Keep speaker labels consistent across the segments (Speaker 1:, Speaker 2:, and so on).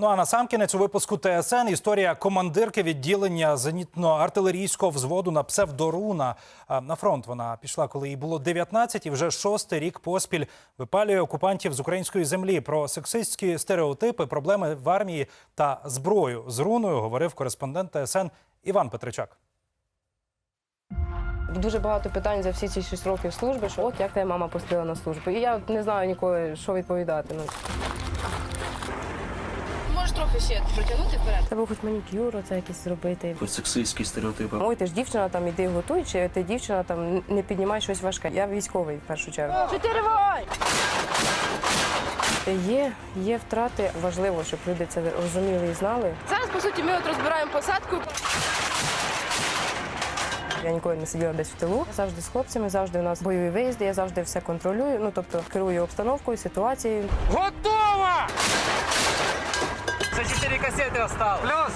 Speaker 1: Ну а на сам кінець у випуску ТСН історія командирки відділення зенітно-артилерійського взводу на псевдоруна. На фронт вона пішла, коли їй було 19, і вже шостий рік поспіль випалює окупантів з української землі. Про сексистські стереотипи, проблеми в армії та зброю з руною говорив кореспондент ТСН Іван Петричак.
Speaker 2: Дуже багато питань за всі ці 6 років служби, що от як твоя мама поступила на службу. І я не знаю ніколи, що відповідати.
Speaker 3: Трохи ще протягнути вперед.
Speaker 2: треба хоч манікюр, оце якийсь зробити.
Speaker 4: сексистські стереотипи.
Speaker 2: Ой, ти ж дівчина там іди готуй, чи ти дівчина там не піднімай щось важке. Я військовий в першу чергу.
Speaker 3: Чотири вогонь!
Speaker 2: Є, є втрати. Важливо, щоб люди це розуміли і знали.
Speaker 3: Зараз, по суті, ми от розбираємо посадку.
Speaker 2: Я ніколи не сиділа десь в тилу. Я завжди з хлопцями, завжди у нас бойові виїзди, я завжди все контролюю. Ну тобто керую обстановкою, ситуацією.
Speaker 5: Готово! За 4 кассети осталось. Плюс.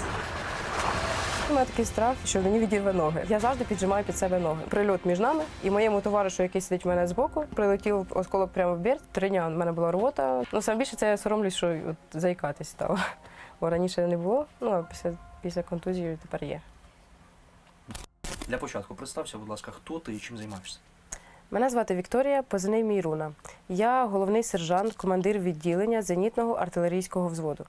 Speaker 2: У мене такий страх, що мені відірве ноги. Я завжди піджимаю під себе ноги. Прильот між нами і моєму товаришу, який сидить у мене збоку, прилетів осколок прямо в бірт. Три дня в мене була рвота. Ну сам більше це я соромлюсь, що от заїкатись стало. Бо раніше не було. Ну а після, після контузії тепер є.
Speaker 4: Для початку представся, будь ласка, хто ти і чим займаєшся?
Speaker 2: Мене звати Вікторія, позивний мій Руна. Я головний сержант, командир відділення зенітного артилерійського взводу.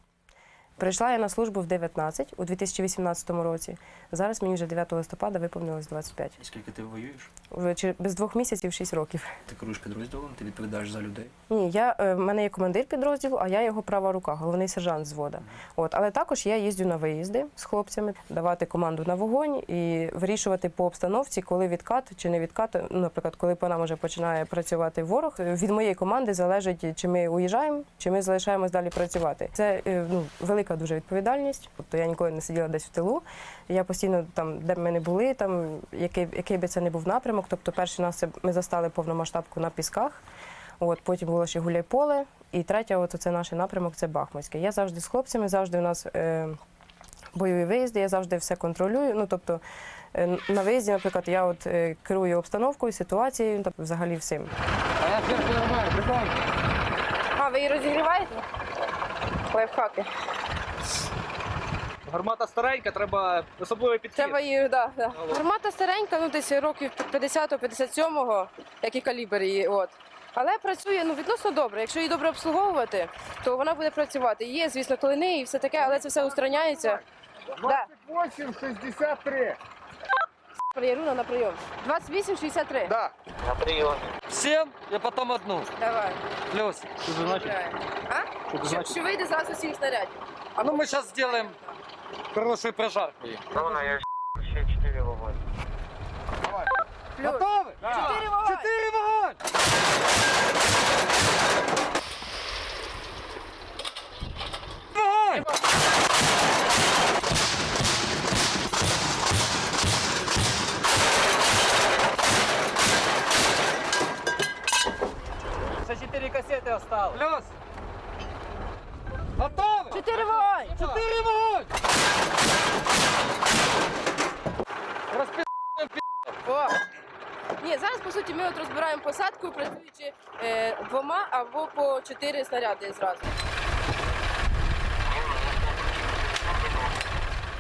Speaker 2: Прийшла я на службу в 19 у 2018 році. Зараз мені вже 9 листопада виповнилось 25.
Speaker 4: І скільки ти воюєш?
Speaker 2: Вже без двох місяців 6 років.
Speaker 4: Ти керуєш підрозділом, ти відповідаєш за людей.
Speaker 2: Ні, я е, в мене є командир підрозділу, а я його права рука, головний сержант звода. От, але також я їздю на виїзди з хлопцями, давати команду на вогонь і вирішувати по обстановці, коли відкат чи не відкат. Наприклад, коли по нам вже починає працювати ворог. Від моєї команди залежить, чи ми уїжджаємо, чи ми залишаємось далі працювати. Це е, ну, велика дуже відповідальність. Тобто я ніколи не сиділа десь в тилу. Я постійно там, де б ми не були, там який, який би це не був напрямок. Тобто, перший нас ми застали повномасштабку на пісках. От потім було ще гуляйполе. І третя, от це наш напрямок, це Бахмутське. Я завжди з хлопцями, завжди у нас е, бойові виїзди, я завжди все контролюю. Ну тобто е, на виїзді, наприклад, я от е, керую обстановкою, ситуацією, тобто взагалі всім.
Speaker 5: А я зверху нормально, прикольно.
Speaker 3: А, ви її розігріваєте?
Speaker 2: Лайфхаки.
Speaker 5: Гармата старенька, треба особливий підхід.
Speaker 3: Треба її, да, да. Гармата старенька, ну десь років 50-57, як і калібр її. От. Але працює ну, відносно добре. Якщо її добре обслуговувати, то вона буде працювати. Є, звісно, клини і все таке, але це все устраняється. Да.
Speaker 6: 28-63.
Speaker 3: Приєруна на прийом. 28-63.
Speaker 6: Да.
Speaker 5: Всім і потім одну.
Speaker 3: Давай.
Speaker 5: Плюс.
Speaker 3: Гуляємо. А? Що, що вийде зразу 7 снарядів.
Speaker 5: А ну ми зараз зробимо хорошу прожарку. їм.
Speaker 3: Плюс.
Speaker 5: Готові?
Speaker 3: Чотири вогонь.
Speaker 5: Чотири вогонь! Вогонь! За 4 кассети осталось. Плюс. Готові?
Speaker 3: Чотири вогонь.
Speaker 5: Чотири вогонь! Розпи...
Speaker 3: О! Ні, зараз по суті ми от розбираємо посадку, працюючи е, двома або по чотири снаряди зразу.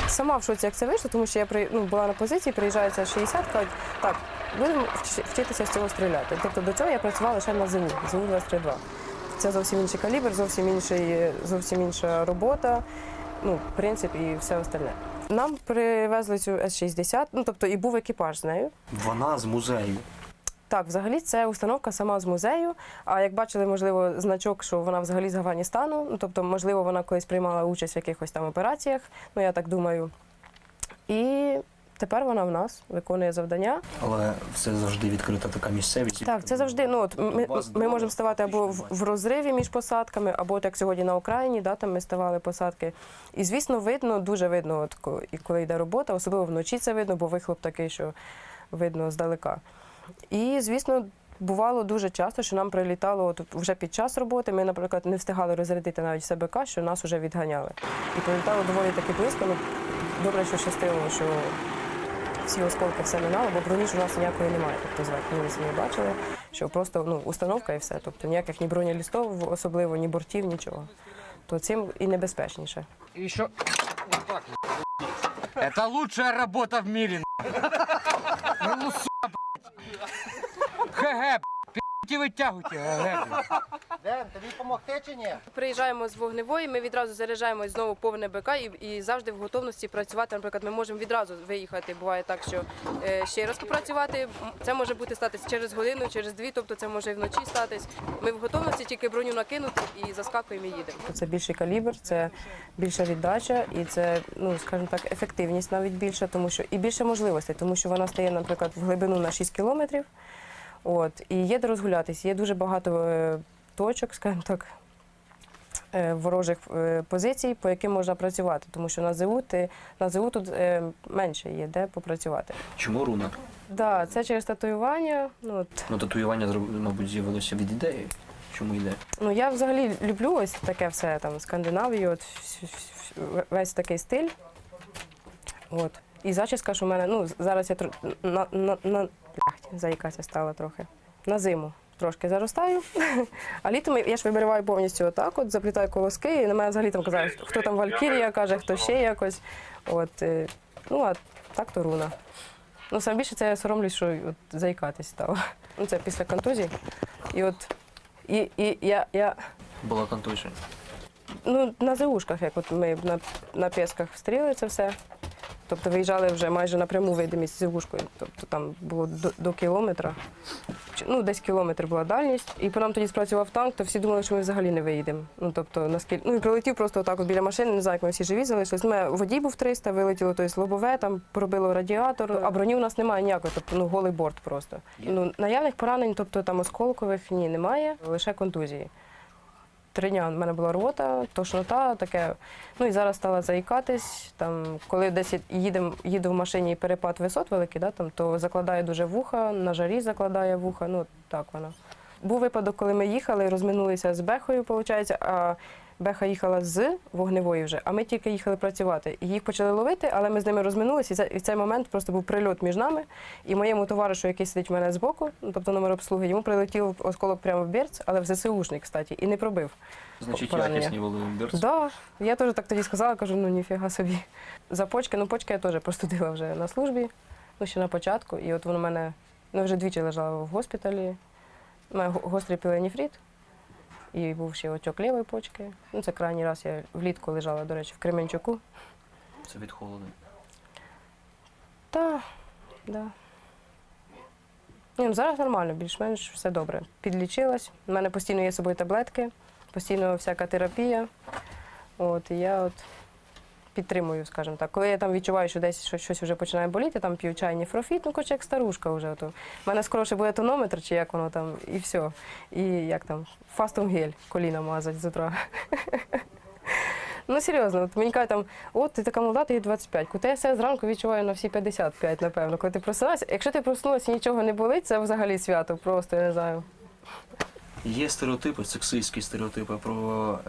Speaker 2: Сама в шоці, як це вийшло, тому що я при, ну, була на позиції, приїжджається 60, кажуть, так, будемо вчитися з цього стріляти. Тобто до цього я працювала лише на ЗУ, ЗУ 232. Це зовсім інший калібр, зовсім інший, зовсім інша робота, ну, принцип і все остальне. Нам привезли цю С-60, ну тобто і був екіпаж з нею.
Speaker 4: Вона з музею.
Speaker 2: Так, взагалі це установка сама з музею. А як бачили, можливо, значок, що вона взагалі з Афганістану. Ну тобто, можливо, вона колись приймала участь в якихось там операціях. Ну я так думаю. І тепер вона в нас виконує завдання.
Speaker 4: Але це завжди відкрита така місцевість.
Speaker 2: Так, це завжди. Ну от ми, ми можемо ставати або в, в розриві між посадками, або от як сьогодні на Україні, да, там ми ставали посадки. І звісно, видно, дуже видно, от і коли йде робота, особливо вночі це видно, бо вихлоп такий, що видно здалека. І звісно. Бувало дуже часто, що нам прилітало от вже під час роботи. Ми, наприклад, не встигали розрядити навіть себе що нас вже відганяли. І прилітало доволі таки близько. Ну, добре, що щастило, що всі осколки все минало, бо броні ж у нас ніякої немає. Тобто зверху ми самі бачили, що просто ну, установка і все. Тобто ніяких ні бронелістов, особливо, ні бортів, нічого. то цим і небезпечніше.
Speaker 5: Вот так. Это лучшая работа в мире. Ну, ГГ, блядь.
Speaker 6: Ден, тобі допомогти чи ні?
Speaker 3: Приїжджаємо з вогневої, ми відразу заряджаємо знову повне БК і, і завжди в готовності працювати. Наприклад, ми можемо відразу виїхати. Буває так, що е, ще раз попрацювати. Це може бути статись через годину, через дві, тобто це може і вночі статись. Ми в готовності тільки броню накинути і заскакуємо і їдемо.
Speaker 2: Це більший калібр, це більша віддача і це, ну скажімо так, ефективність навіть більша, тому що і більше можливостей, тому що вона стає, наприклад, в глибину на 6 кілометрів. От, і є де розгулятись, є дуже багато е, точок, скажімо так, е, ворожих е, позицій, по яким можна працювати, тому що на ЗУ, ти, на ЗУ тут е, менше є де попрацювати.
Speaker 4: Чому руна?
Speaker 2: Да, це через татуювання. Ну, от,
Speaker 4: Ну, татуювання, зроб- мабуть, з'явилося від ідеї. Чому ідея?
Speaker 2: Ну, я взагалі люблю ось таке все там Скандинавію, от вс- вс- вс- весь такий стиль. От. І зачіска ж у мене, ну, зараз я тр... на, на, на... блядь, заїкатися стала трохи. На зиму трошки заростаю, а літом я ж вибриваю повністю отак, от заплітаю колоски, і на мене взагалі там казали, хто там Валькірія каже, хто ще якось. От, е, ну, а так то руна. Ну, саме більше це я соромлюсь, що от, заїкатись стало. Ну, це після контузії. І от і, і я, я
Speaker 4: Була контузія.
Speaker 2: Ну, на ЗУшках, як от ми на, на пісках встріли це все. Тобто виїжджали вже майже напряму видимість з ЗУшкою. Тобто там було до, до кілометра. Ну, десь кілометр була дальність. І по нам тоді спрацював танк, то всі думали, що ми взагалі не виїдемо. Ну, тобто, наскільки. Ну і прилетів просто отак от біля машини, не знаю, як ми всі живі залишились. Мене водій був 300, вилетіло тобто, лобове, там пробило радіатор, а броні у нас немає ніякої, тобто ну, голий борт просто. Ну, наявних поранень, тобто там осколкових ні, немає, лише контузії. Три дня в мене була рвота, тошнота, таке. Ну і зараз стала заїкатись. Там, коли десь їдем, їду в машині і перепад висот великий, да, там, то закладає дуже вуха, на жарі закладає вуха. Ну так вона. Був випадок, коли ми їхали, розминулися з Бехою, виходить, Беха їхала з вогневої вже, а ми тільки їхали працювати. І їх почали ловити, але ми з ними розминулися, і це- і в цей момент просто був прильот між нами. І моєму товаришу, який сидить в мене збоку, ну, тобто номер обслуги, йому прилетів осколок прямо в берц, але в ЗСУшник, кстати, і не пробив.
Speaker 4: Значить, якісні були берці.
Speaker 2: Да, я теж так тоді сказала, кажу, ну ніфіга собі. За почки, ну почки я теж простудила вже на службі, ну ще на початку. І от воно в мене ну, вже двічі лежало в госпіталі. У гострий піленіфрит. І був ще отек лівої почки. Ну, це крайній раз я влітку лежала, до речі, в Кременчуку.
Speaker 4: Це від холоду.
Speaker 2: Та, да. Ні, ну, зараз нормально, більш-менш все добре. Підлічилась. У мене постійно є з собою таблетки, постійно всяка терапія. От, і я от підтримую, скажімо так. Коли я там відчуваю, що десь щось, щось вже починає боліти, там п'ю чай ніфрофіт, ну хоч як старушка вже. То. У мене скоро ще буде тонометр, чи як воно там, і все. І як там, фастом гель коліна мазать з утра. Ну, серйозно, от мені кажуть, там, от ти така молода, ти 25. Коли я себе зранку відчуваю на всі 55, напевно. Коли ти просинаєшся, якщо ти проснулася і нічого не болить, це взагалі свято, просто я не знаю.
Speaker 4: Є стереотипи, сексистські стереотипи про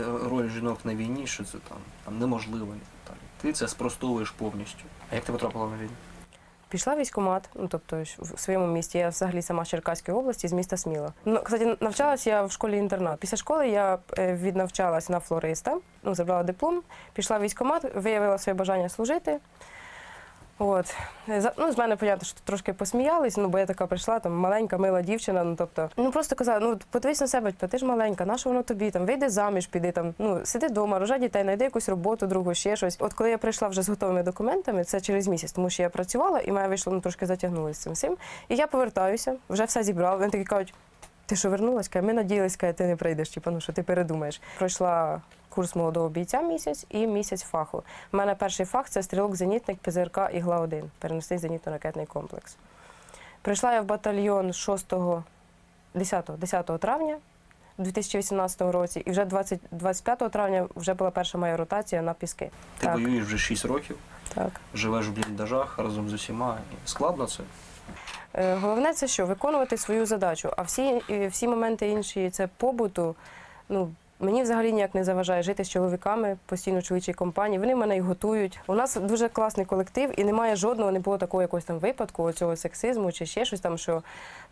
Speaker 4: е, роль жінок на війні, що це там, там неможливо. так. Ти це спростовуєш повністю. А як ти потрапила на війну?
Speaker 2: Пішла військкомат, ну тобто в своєму місті. Я взагалі сама з Черкаської області, з міста Сміла. Ну, кстати, навчалась я в школі інтернат. Після школи я е, віднавчалась на флориста, ну, забрала диплом, пішла військкомат, виявила своє бажання служити. От. Ну, з мене, понятно, що трошки посміялись, ну, бо я така прийшла, там, маленька, мила дівчина, ну, тобто, ну, просто казала, ну, подивись на себе, ти ж маленька, на що воно тобі, там, вийди заміж, піди, там, ну, сиди вдома, рожай дітей, знайди якусь роботу, другу, ще щось. От коли я прийшла вже з готовими документами, це через місяць, тому що я працювала, і мене вийшло, ну, трошки затягнулося з цим всім. І я повертаюся, вже все зібрала, вони такі кажуть, ти що вернулась? Каже, Ми надіялись, каже, ти не прийдеш, типу, ну що ти передумаєш. Пройшла курс молодого бійця місяць і місяць фаху. У мене перший фах це стрілок-зенітник ПЗРК Ігла 1 переносний зенітно-ракетний комплекс. Прийшла я в батальйон 6 10, 10 травня 2018 році, і вже 20, 25 травня вже була перша моя ротація на піски.
Speaker 4: Ти
Speaker 2: так,
Speaker 4: воюєш вже 6 років,
Speaker 2: так.
Speaker 4: живеш в бліндажах разом з усіма. Складно це?
Speaker 2: Е, Головне це що? Виконувати свою задачу. А всі, і всі моменти інші це побуту. Ну, Мені взагалі ніяк не заважає жити з чоловіками постійно в чоловічій компанії. Вони мене і готують. У нас дуже класний колектив, і немає жодного, не було такого якогось там випадку, цього сексизму чи ще щось там, що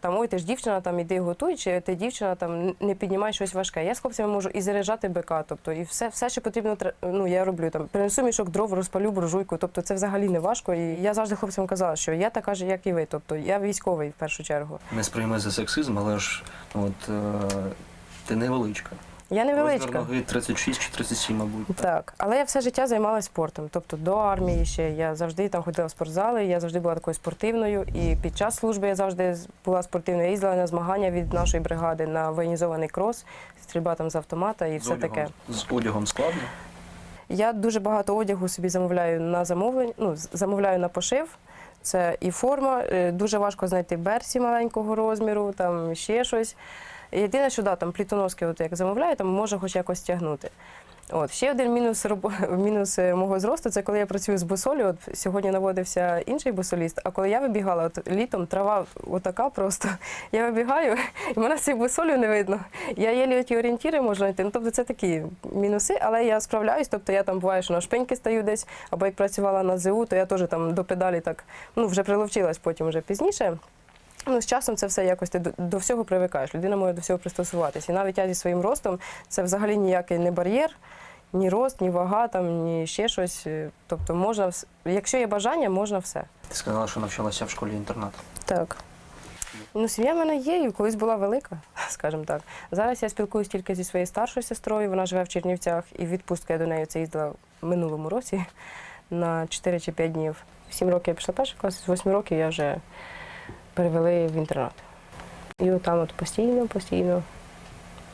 Speaker 2: там ой, ти ж дівчина, там іди готуй, чи ти дівчина там не піднімай щось важке. Я з хлопцями можу і заряджати БК, тобто і все, все, що потрібно, ну я роблю там. Принесу мішок дров, розпалю буржуйку. Тобто це взагалі не важко. І я завжди хлопцям казала, що я така ж, як і ви. Тобто я військовий в першу чергу.
Speaker 4: Не сприйми за сексизм, але ж от, е, ти невеличка.
Speaker 2: Я невеличка.
Speaker 4: Розмір ноги 36 чи 37, мабуть.
Speaker 2: Так, але я все життя займалася спортом. Тобто до армії ще я завжди там ходила в спортзали, я завжди була такою спортивною. І під час служби я завжди була спортивною. Я їздила на змагання від нашої бригади на воєнізований крос, стрільба там з автомата і
Speaker 4: З
Speaker 2: все
Speaker 4: одягом-
Speaker 2: таке.
Speaker 4: З одягом складно.
Speaker 2: Я дуже багато одягу собі замовляю на замовлення, ну, замовляю на пошив. Це і форма, е, дуже важко знайти берсі маленького розміру, там ще щось. Єдине, що да, там плітоноски, от як замовляю, там може хоч якось тягнути. От ще один мінус робо- мінус е, мого зросту це коли я працюю з босолі. От сьогодні наводився інший босоліст. А коли я вибігала, от літом трава отака просто. Я вибігаю, і мене цією босолю не видно. Я єлі ті орієнтіри можу знайти. Ну тобто це такі мінуси, але я справляюсь. Тобто я там буває, що на шпиньки стаю десь, або як працювала на ЗУ, то я теж там до педалі так ну вже приловчилась потім вже пізніше. Ну, з часом це все якось ти до, до всього привикаєш. Людина може до всього пристосуватися. І навіть я зі своїм ростом це взагалі ніякий не бар'єр, ні рост, ні вага, там, ні ще щось. Е, Тобто можна, вс- якщо є бажання, можна все.
Speaker 4: Ти сказала, що навчалася в школі інтернат.
Speaker 2: Так. Ну, сім'я в мене є, і колись була велика, скажімо так. Зараз я спілкуюся тільки зі своєю старшою сестрою, вона живе в Чернівцях, і в відпустку я до неї це їздила в минулому році на 4 чи 5 днів. В 7 років я пішла перший клас, з 8 років я вже перевели в інтернат. І от там от постійно, постійно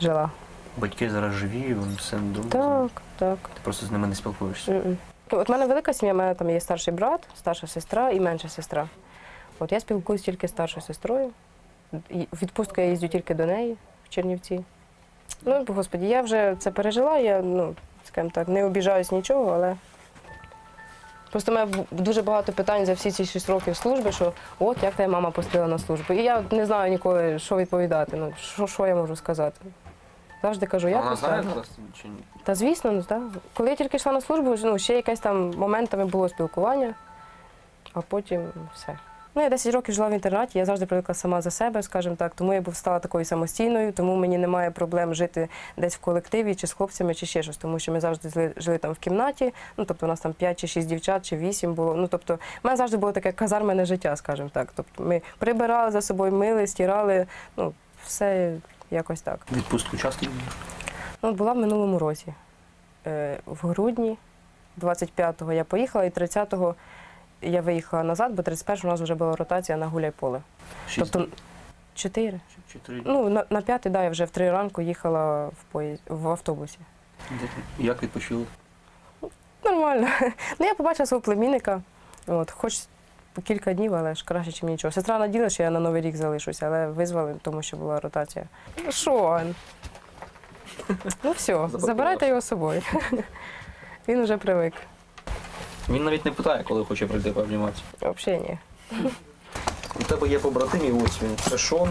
Speaker 2: жила.
Speaker 4: Батьки зараз живі, вони все добре.
Speaker 2: Так, так.
Speaker 4: Ти просто з ними не спілкуєшся.
Speaker 2: Мгм. От в мене велика сім'я, в мене там є старший брат, старша сестра і менша сестра. От я спілкуюсь тільки з старшою сестрою. І В відпустку я їздю тільки до неї в Чернівці. Ну, господі, я вже це пережила, я, ну, скажімо так, не обіжаюсь нічого, але. Просто в мене дуже багато питань за всі ці 6 років служби, що от як твоя мама поступила на службу. І я не знаю ніколи, що відповідати. Ну, що, що я можу сказати. Завжди кажу, я
Speaker 4: Вона знає
Speaker 2: поступила.
Speaker 4: чи ні?
Speaker 2: Та звісно, ну так. Коли я тільки йшла на службу, ну ще якесь там моментами було спілкування, а потім все. Ну, я 10 років жила в інтернаті, я завжди привикла сама за себе, скажімо так, тому я був стала такою самостійною, тому мені немає проблем жити десь в колективі чи з хлопцями, чи ще щось, тому що ми завжди жили, жили там в кімнаті. Ну тобто у нас там 5 чи 6 дівчат, чи 8 було. Ну тобто, в мене завжди було таке казармене життя, скажімо так. Тобто ми прибирали за собою, мили, стирали, ну все якось так.
Speaker 4: Відпустку часто?
Speaker 2: Ну, була в минулому році. Е, В грудні 25-го я поїхала, і 30-го я виїхала назад, бо 31-го у нас вже була ротація на гуляй-поле.
Speaker 4: Шість
Speaker 2: Тобто чотири. Ну, на, на п'ятий, да, я вже в три ранку їхала в поїзд, в автобусі.
Speaker 4: Як відпочили?
Speaker 2: Нормально. Ну, я побачила свого племінника. От, хоч кілька днів, але ж краще, ніж нічого. Сестра наділа, що я на Новий рік залишуся, але визвали, тому що була ротація. Ну що? Ну все, забирайте його з собою. Він вже привик.
Speaker 4: Він навіть не питає, коли хоче прийти пообніматися.
Speaker 2: Взагалі ні.
Speaker 4: У тебе є побратим, і ось він. Це Шон.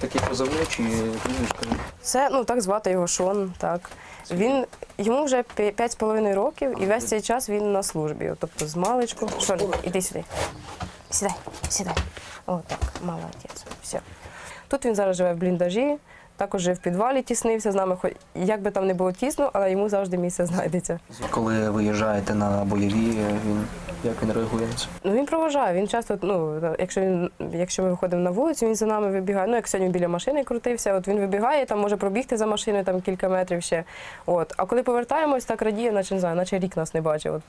Speaker 4: Такий позивничий, прізвисько.
Speaker 2: Це ну так звати його Шон. Так він йому вже 5,5 років, і весь цей час він на службі. Тобто з маличку. Шон, іди сюди. Сідай, сідай. О, так, молодець. Все. Тут він зараз живе в бліндажі, також живе в підвалі, тіснився з нами. Хоч як би там не було тісно, але йому завжди місце знайдеться.
Speaker 4: Коли виїжджаєте на бойові, він як він реагує на це?
Speaker 2: Ну він проважає. Він часто, ну якщо він, якщо ми виходимо на вулицю, він за нами вибігає. Ну як сьогодні біля машини крутився, от він вибігає, там може пробігти за машиною там кілька метрів ще. От. А коли повертаємось, так радіє, наче не знаю, наче рік нас не бачив. От.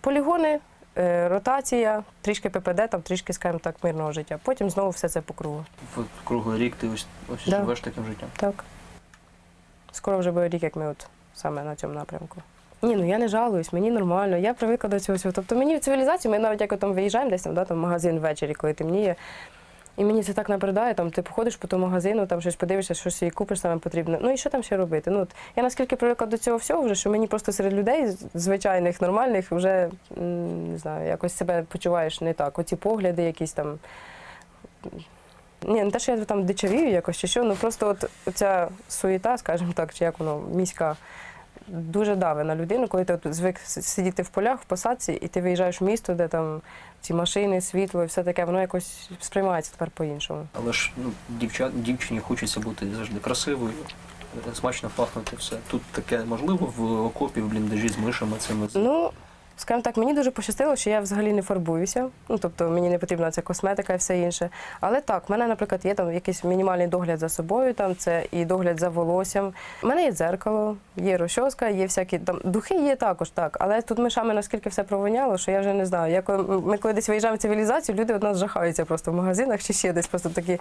Speaker 2: Полігони, ротація, трішки ППД, там трішки, скажімо так, мирного життя. Потім знову все це по кругу.
Speaker 4: Круглий рік ти ось, ось
Speaker 2: Да.
Speaker 4: живеш таким життям.
Speaker 2: Так. Скоро вже буде рік, як ми от саме на цьому напрямку. Ні, ну я не жалуюсь, мені нормально, я привикла до цього всього. Тобто мені в цивілізації, ми навіть як там виїжджаємо десь там, да, там в магазин ввечері, коли темніє. І мені це так набридає, там ти походиш по тому магазину, там щось подивишся, щось собі купиш саме потрібне. Ну і що там ще робити? Ну от я наскільки привикла до цього всього, вже що мені просто серед людей звичайних, нормальних, вже не знаю, якось себе почуваєш не так. Оці погляди, якісь там. Ні, не те, що я там дичавію якось чи що, ну просто от ця суєта, скажімо так, чи як воно, міська, дуже дави на людину, коли ти от звик сидіти в полях, в посадці, і ти виїжджаєш в місто, де там ці машини, світло і все таке, воно якось сприймається тепер по-іншому.
Speaker 4: Але ж ну, дівчат, дівчині хочеться бути завжди красивою, е, смачно пахнути все. Тут таке можливо в окопі, в бліндажі з мишами цими.
Speaker 2: Ну, скажімо так, мені дуже пощастило, що я взагалі не фарбуюся. Ну, тобто мені не потрібна ця косметика і все інше. Але так, в мене, наприклад, є там якийсь мінімальний догляд за собою, там це і догляд за волоссям. У мене є дзеркало, є розчоска, є всякі там духи є також, так. Але тут мишами наскільки все провоняло, що я вже не знаю. Я ми коли десь виїжджаємо в цивілізацію, люди від жахаються просто в магазинах чи ще десь просто такі.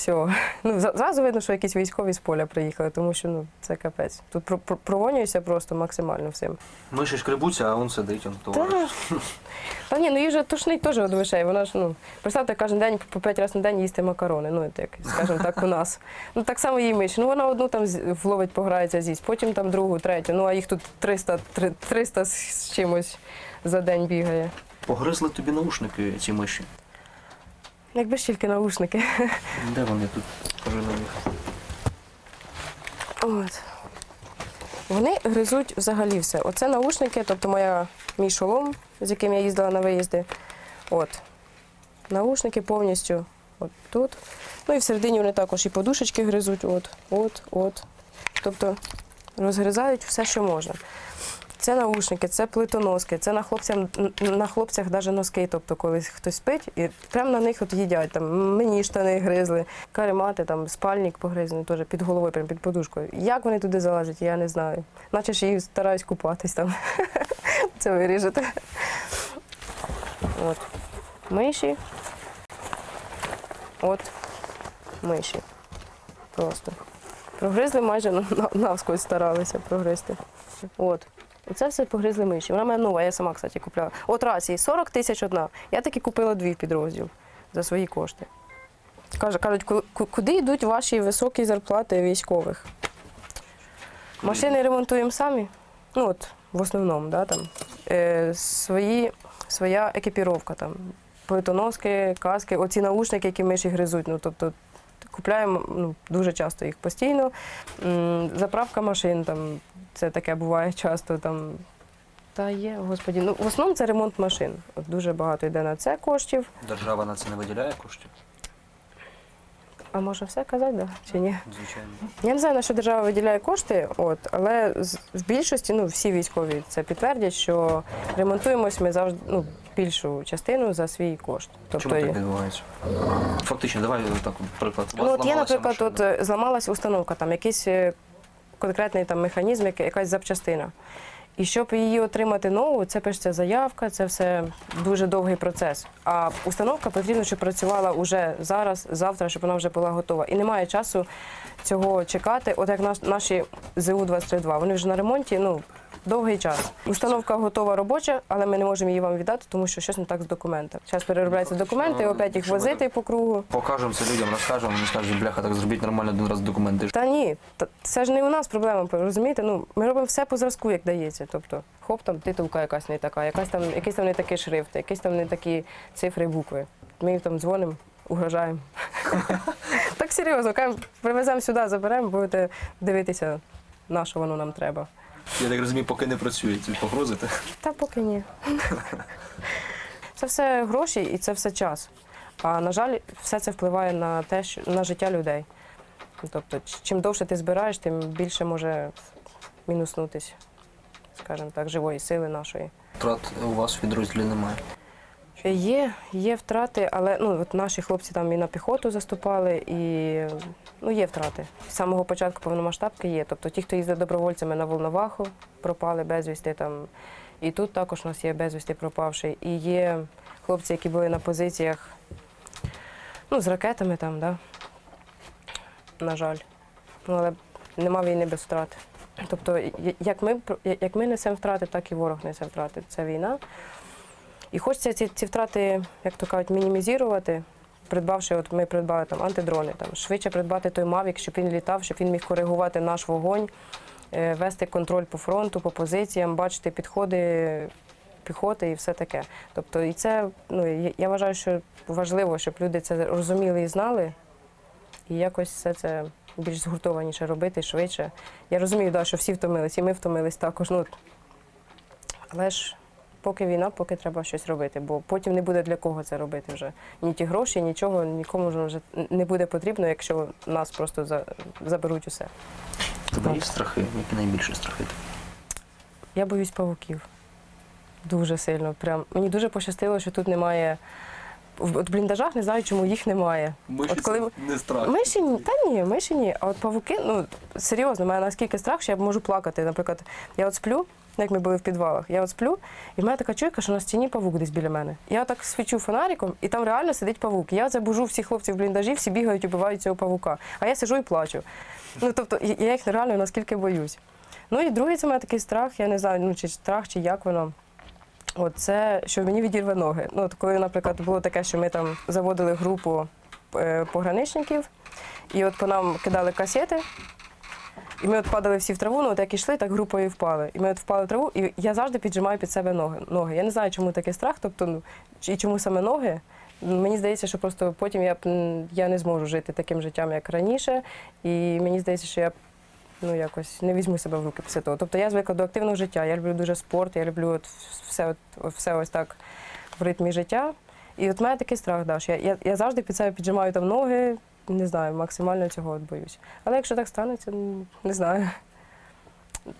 Speaker 2: Все. Ну, зразу видно, що якісь військові з поля приїхали, тому що ну, це капець. Тут про- про- провонююся просто максимально всім.
Speaker 4: Миші шкребуться, а він сидить, он товариш.
Speaker 2: Та ні, ну їй же тушнить теж від мишей. Вона ж, ну, представте, кожен день по п'ять разів на день їсти макарони. Ну, як, скажімо так, у нас. Ну так само їй миші. Ну вона одну там вловить, пограється, з'їсть, потім там другу, третю. Ну а їх тут 300, 300 з з чимось за день бігає.
Speaker 4: Погризли тобі наушники, ці миші.
Speaker 2: Якби ж тільки наушники.
Speaker 4: Де вони тут? Кажи на них.
Speaker 2: От. Вони гризуть взагалі все. Оце наушники, тобто моя, мій шолом, з яким я їздила на виїзди. От. Наушники повністю от тут. Ну і всередині вони також і подушечки гризуть, от, от, от. Тобто розгризають все, що можна. Це наушники, це плитоноски, це на хлопцях, на хлопцях навіть носки. Тобто, коли хтось спить, і прямо на них от їдять. Там мені штани гризли, каремати, там спальник погризаний теж під головою, прямо під подушкою. Як вони туди залазять, я не знаю. Наче ж їх стараюсь купатись там. Це виріжете. От. Миші. От миші. Просто. Прогризли майже на- на- навскось старалися прогризти. От. Оце все погризли миші. Вона мене нова, я сама, кстати, купляла. От рації 40 тисяч одна. Я таки купила дві в підрозділ за свої кошти. Кажуть, «Ку- ку- куди йдуть ваші високі зарплати військових? Машини ремонтуємо самі. Ну от, в основному, да, там. Е, свої, своя екіпіровка там. Плитоноски, каски, оці наушники, які миші гризуть. Ну, тобто, купляємо ну, дуже часто їх постійно. Заправка машин, там, це таке буває часто. Там, та є, господі. Ну, в основному це ремонт машин. От дуже багато йде на це коштів.
Speaker 4: Держава на це не виділяє коштів,
Speaker 2: А може все казати, да? чи ні?
Speaker 4: звичайно.
Speaker 2: Я не знаю, на що держава виділяє кошти, от, але з- в більшості, ну, всі військові це підтвердять, що ремонтуємось ми завжди ну, більшу частину за свій кошт.
Speaker 4: Чому
Speaker 2: Тобто,
Speaker 4: так відбувається? Фактично, давай так, приклад. У вас
Speaker 2: ну, от є,
Speaker 4: зламалася
Speaker 2: наприклад,
Speaker 4: машина.
Speaker 2: от, е, зламалася установка, там якийсь е, конкретний там, механізм, яка- якась запчастина. І щоб її отримати нову, це пишеться заявка, це все дуже довгий процес. А установка потрібно, щоб працювала уже зараз, завтра, щоб вона вже була готова. І немає часу цього чекати. От як наш, наші ЗУ-23-2, вони вже на ремонті, ну. Довгий час. Установка готова робоча, але ми не можемо її вам віддати, тому що щось не так з документами. Зараз переробляються документи, опять їх возити по кругу.
Speaker 4: Покажемо це людям, розкажемо, вони скажуть, бляха, так зробіть нормально один раз документи.
Speaker 2: Та ні, та це ж не у нас проблема, розумієте? Ну, ми робимо все по зразку, як дається. Тобто, хоп, там титулка якась не така, якась там, якийсь там не такий шрифт, якісь там не такі цифри букви. Ми їм там дзвонимо, угрожаємо. так серйозно, кажемо, привеземо сюди, заберемо, будете дивитися, на що воно нам треба.
Speaker 4: Я так розумію, поки не працює, ці погрози. та-
Speaker 2: Та поки ні. Це все гроші і це все час. А на жаль, все це впливає на те, що на життя людей. Тобто, ч- чим довше ти збираєш, тим більше може мінуснутись, скажімо так, живої сили нашої.
Speaker 4: Втрат у вас в підрозділі немає.
Speaker 2: Є, є втрати, але ну, от наші хлопці там і на піхоту заступали, і ну, є втрати. З самого початку повномасштабки є. Тобто ті, хто їздив добровольцями на Волноваху, пропали безвісти там. І тут також у нас є безвісти пропавший. І є хлопці, які були на позиціях ну, з ракетами там, да? на жаль. Ну, але нема війни без втрат. Тобто, як ми, як ми несемо втрати, так і ворог несе втрати. Це війна. І хочеться ці, ці втрати, як то кажуть, мінімізувати, придбавши, от ми придбали там антидрони, там швидше придбати той Мавік, щоб він літав, щоб він міг коригувати наш вогонь, е, вести контроль по фронту, по позиціям, бачити підходи піхоти і все таке. Тобто, і це ну я- вважаю, що важливо, щоб люди це розуміли і знали, і якось все це більш згуртованіше робити швидше. Я розумію, да, що всі втомились, і ми втомились також. Ну, але ж поки війна, поки треба щось робити, бо потім не буде для кого це робити вже. Ні ті гроші, нічого, нікому вже не буде потрібно, якщо нас просто за- заберуть усе.
Speaker 4: Тебе є страхи? Які найбільші страхи?
Speaker 2: Я боюсь павуків. Дуже сильно. Прям мені дуже пощастило, що тут немає. В бліндажах не знаю, чому їх немає. От коли
Speaker 4: не страх.
Speaker 2: Миші ні, та ні, миші ні. А от павуки, ну серйозно, мене наскільки страх, що я можу плакати. Наприклад, я от сплю, як ми були в підвалах, я от сплю, і в мене така чуйка, що на стіні павук десь біля мене. Я так свічу фонариком, і там реально сидить павук. Я забужу всіх хлопців в бліндажі, всі бігають, убивають цього павука. А я сижу і плачу. Ну тобто, я їх реально наскільки боюсь. Ну і другий це мене такий страх, я не знаю, ну чи страх, чи як воно. От це, що мені відірве ноги. Ну, от коли, наприклад, було таке, що ми там заводили групу е, пограничників, і от по нам кидали касети, і ми от падали всі в траву, ну от як ішли, так групою впали. І ми от впали в траву, і я завжди піджимаю під себе ноги. ноги. Я не знаю, чому такий страх, тобто, ну, і чому саме ноги. Мені здається, що просто потім я, я не зможу жити таким життям, як раніше. І мені здається, що я ну, якось не візьму себе в руки після того. Тобто я звикла до активного життя, я люблю дуже спорт, я люблю от все, от, все ось так в ритмі життя. І от мене такий страх, да, що я, я, я завжди під себе піджимаю там ноги, не знаю, максимально цього от боюсь. Але якщо так станеться, ну, не знаю.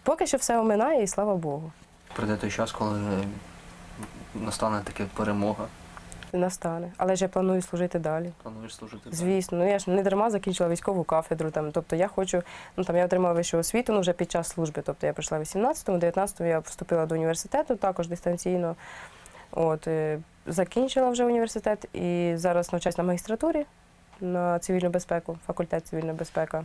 Speaker 2: Поки що все оминає, і слава Богу.
Speaker 4: Прийде той час, коли настане таке перемога.
Speaker 2: Настане. Але ж я планую служити далі.
Speaker 4: Плануєш служити. далі?
Speaker 2: Звісно, ну я ж не дарма закінчила військову кафедру. Там, тобто я хочу, ну там я отримала вищу освіту ну, вже під час служби. Тобто я прийшла в 18-му, 19-му я вступила до університету, також дистанційно. От, е, закінчила вже університет і зараз навчаюсь на магістратурі на цивільну безпеку, факультет цивільна безпека.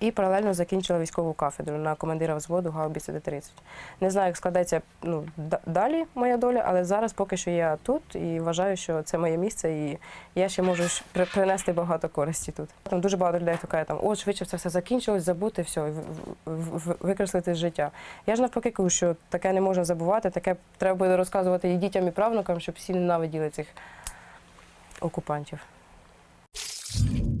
Speaker 2: І паралельно закінчила військову кафедру на командира взводу гаубіці Д-30. Не знаю, як складеться ну, далі моя доля, але зараз поки що я тут і вважаю, що це моє місце, і я ще можу при- принести багато користі тут. Там дуже багато людей хто каже, там, от швидше це все закінчилось, забути все, викреслити з життя. Я ж навпаки кажу, що таке не можна забувати, таке треба буде розказувати і дітям, і правнукам, щоб всі ненавиділи цих окупантів. Thank you.